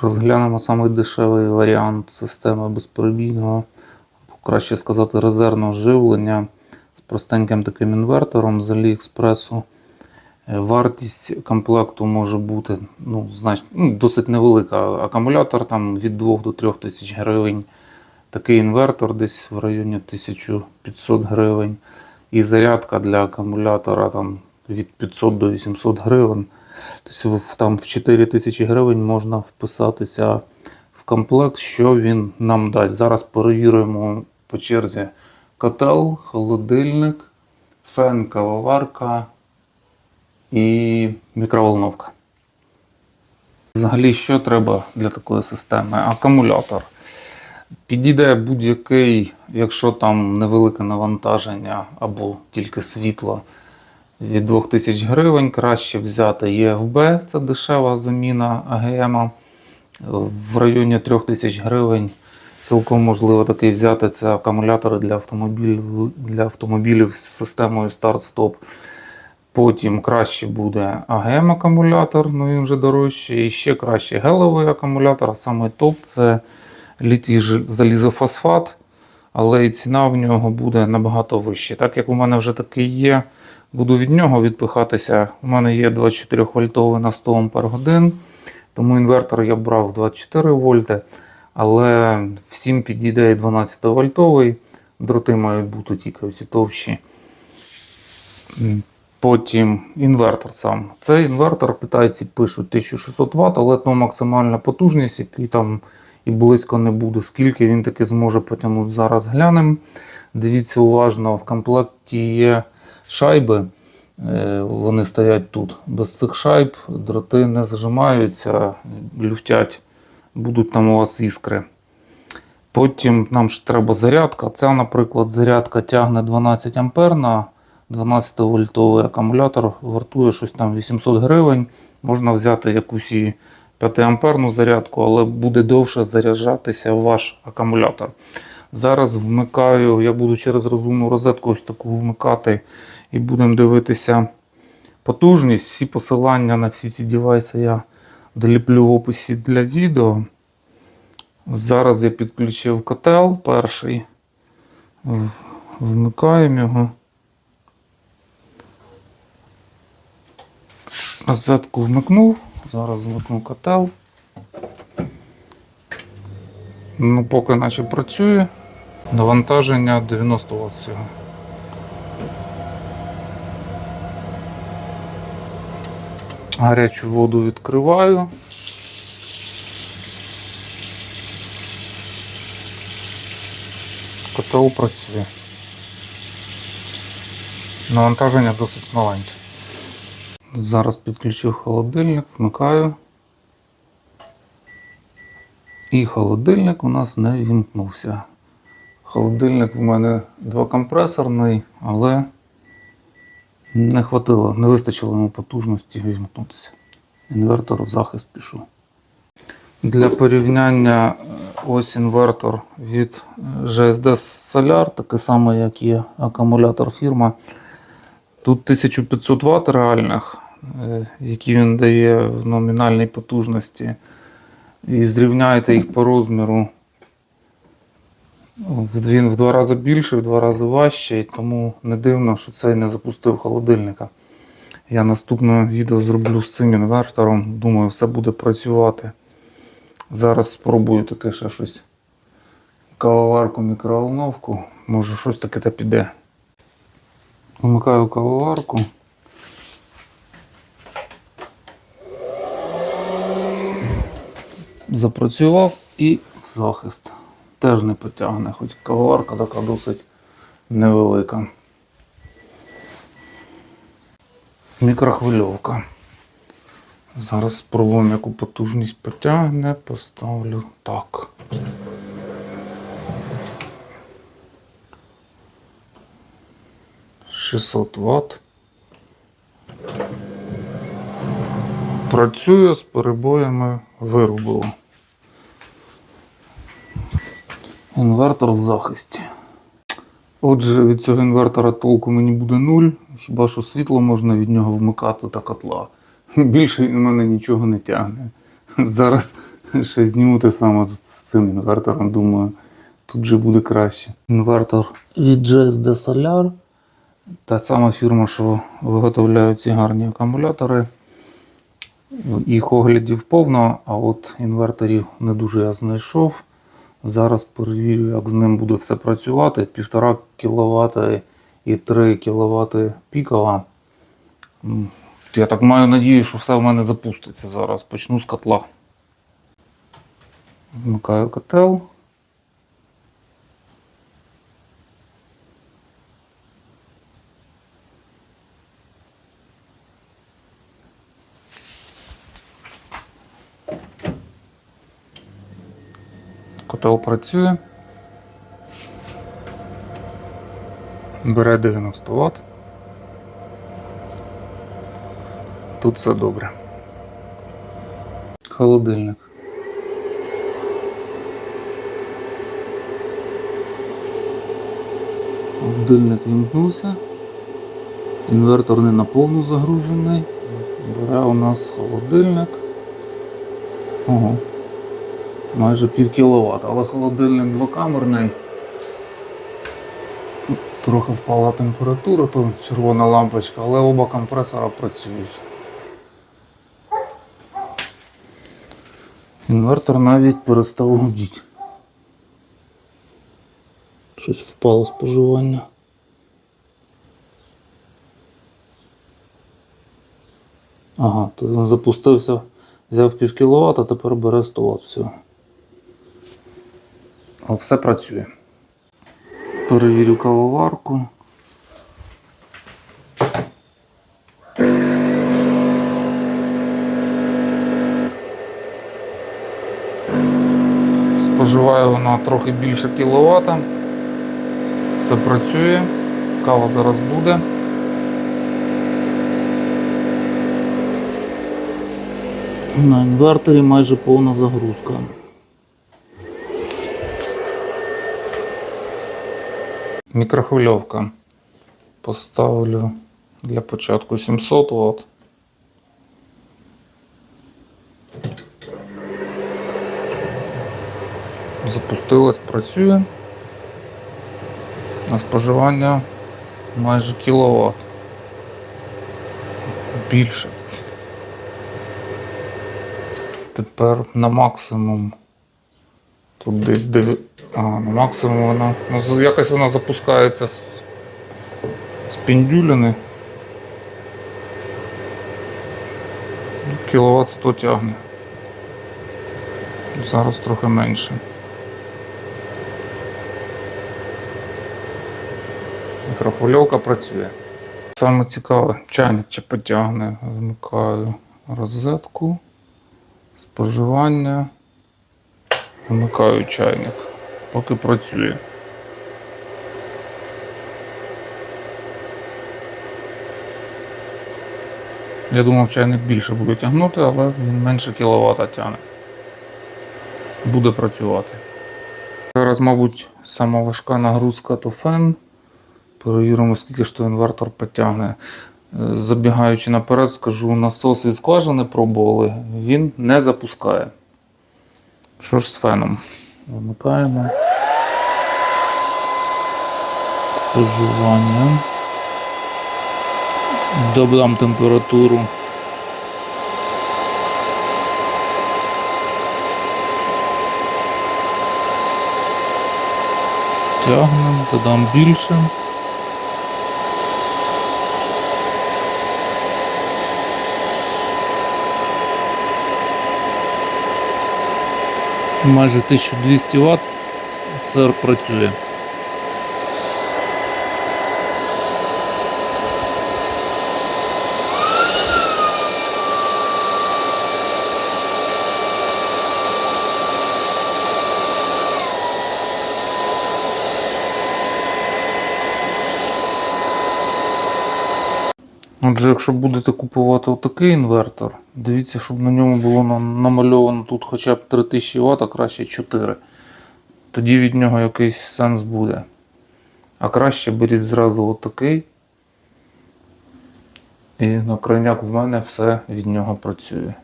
Розглянемо самий дешевий варіант системи безперебійного, краще сказати, резервного живлення з простеньким таким інвертором з Аліекспресу. Е, Вартість комплекту може бути ну, знач... ну, досить невелика. Акумулятор там від 2 до 3 тисяч гривень. Такий інвертор десь в районі 1500 гривень. І зарядка для акумулятора там, від 500 до 800 гривень. Тобто там в 4 тисячі гривень можна вписатися в комплект, що він нам дасть. Зараз перевіримо по черзі котел, холодильник, фен, кавоварка і мікроволновка. Взагалі, що треба для такої системи? Акумулятор. Підійде будь-який, якщо там невелике навантаження або тільки світло від 2000 гривень, краще взяти ЄФБ, це дешева заміна АГМ. В районі 3000 гривень цілком можливо такий взяти. Це акумулятори для автомобілів, для автомобілів з системою старт-стоп. Потім краще буде АГМ акумулятор, ну він вже дорожчий. І ще краще гелевий акумулятор, а саме топ це літій залізофосфат, але і ціна в нього буде набагато вища. Так як у мене вже такий є, буду від нього відпихатися. У мене є 24 вольтовий на 100 Ампер годин, тому інвертор я брав 24 вольти, але всім підійде і 12 вольтовий. Дроти мають бути тільки ці товщі. Потім інвертор сам. Цей інвертор китайці пишуть 1600 Вт, але то максимальна потужність, який там і близько не буде. Скільки він таки зможе потягнути, зараз глянемо. Дивіться уважно, в комплекті є шайби. Е, Вони стоять тут. Без цих шайб дроти не зажимаються, люфтять, будуть там у вас іскри. Потім нам ж треба зарядка. Ця, наприклад, зарядка тягне 12 А на 12 вольтовий акумулятор, вартує щось там 800 гривень. Можна взяти якусь і 5 амперну зарядку, але буде довше заряджатися ваш акумулятор. Зараз вмикаю, я буду через розумну розетку ось таку вмикати і будемо дивитися потужність. Всі посилання на всі ці девайси я доліплю в описі для відео. Зараз я підключив котел перший. Вмикаємо його. Розетку вмикнув. Зараз вмикну котел. Ну, поки наче працює. Навантаження 90 Вт всього. Гарячу воду відкриваю. Котел працює. Навантаження досить маленьке. Зараз підключу холодильник, вмикаю. І холодильник у нас не вімкнувся. Холодильник у мене двокомпресорний, але не хватило, не вистачило йому потужності вімкнутися. Інвертор в захист пішов. Для порівняння е, ось інвертор від е, GSD Solar, такий самий, як і акумулятор фірма. Тут 1500 Вт реальних, які він дає в номінальній потужності. І зрівняйте їх по розміру. Він в два рази більший, в два рази важчий, тому не дивно, що цей не запустив холодильника. Я наступне відео зроблю з цим інвертором. Думаю, все буде працювати. Зараз спробую таке ще щось. Кавоварку, мікроволновку. Може щось таке та піде. Вмикаю кавоварку. Запрацював і в захист. Теж не потягне, хоч кавоварка така досить невелика. Мікрохвильовка. Зараз спробуємо, яку потужність потягне, поставлю так. Шістсот Вт. Працює з перебоями вирубило. Інвертор в захисті. Отже, від цього інвертора толку мені буде нуль. Хіба що світло можна від нього вмикати та котла. Більше він у мене нічого не тягне. Зараз Ще зніму те саме з, цим інвертором, думаю, тут же буде краще. Інвертор від JSD Solar. Та сама фірма, що виготовляє ці гарні акумулятори. Їх оглядів повно, а от інверторів не дуже я знайшов. Зараз перевірю, як з ним буде все працювати. 1,5 кВт і 3 кВт пікова. Я так маю надію, що все в мене запуститься зараз. Почну з котла. Вмикаю котел. Котел працює. Бере 90 Вт. Тут все добре. Холодильник. Холодильник вімкнувся. Інвертор не наповну загружений. Бере у нас холодильник. Ого. Майже пів кіловат, але холодильник двокамерний. Трохи впала температура, то червона лампочка, але оба компресора працюють. Інвертор навіть перестав гудіти. Щось впало споживання. Ага, то запустився, взяв пів кіловат, а тепер бере 100 Вт всього. Все працює. Перевірю кавоварку. Споживає вона трохи більше кіловата. Все працює. Кава зараз буде. На інверторі майже повна загрузка. Мікрохвильовка. Поставлю для початку 700 Вт. Запустилась, працює. На споживання майже кіловат. Більше. Тепер на максимум. Тут десь 9. А, на максимум вона. Ну, якось вона запускається з, з піндюлини. Кіловат 100 тягне. Зараз трохи менше. Мікрохвильовка працює. Саме цікаве, чайник чи потягне. Вмикаю розетку, споживання. Вмикаю чайник, поки працює. Я думав, чайник більше буде тягнути, але він менше кіловата тягне. Буде працювати. Зараз, мабуть, сама важка нагрузка то фен. Перевіримо, скільки ж то інвертор потягне. Е, Забігаючи наперед, скажу, насос від скважини пробували, він не запускає. Що ж з феном? Вмикаємо. Споживання. Додам температуру. Тягнемо, додам більше. Майже 1200 Вт все працює. Отже, якщо будете купувати отакий інвертор, дивіться, щоб на ньому було намальовано тут хоча б 3000 Вт, а краще 4. Тоді від нього якийсь сенс буде. А краще беріть зразу отакий. І на крайняк в мене все від нього працює.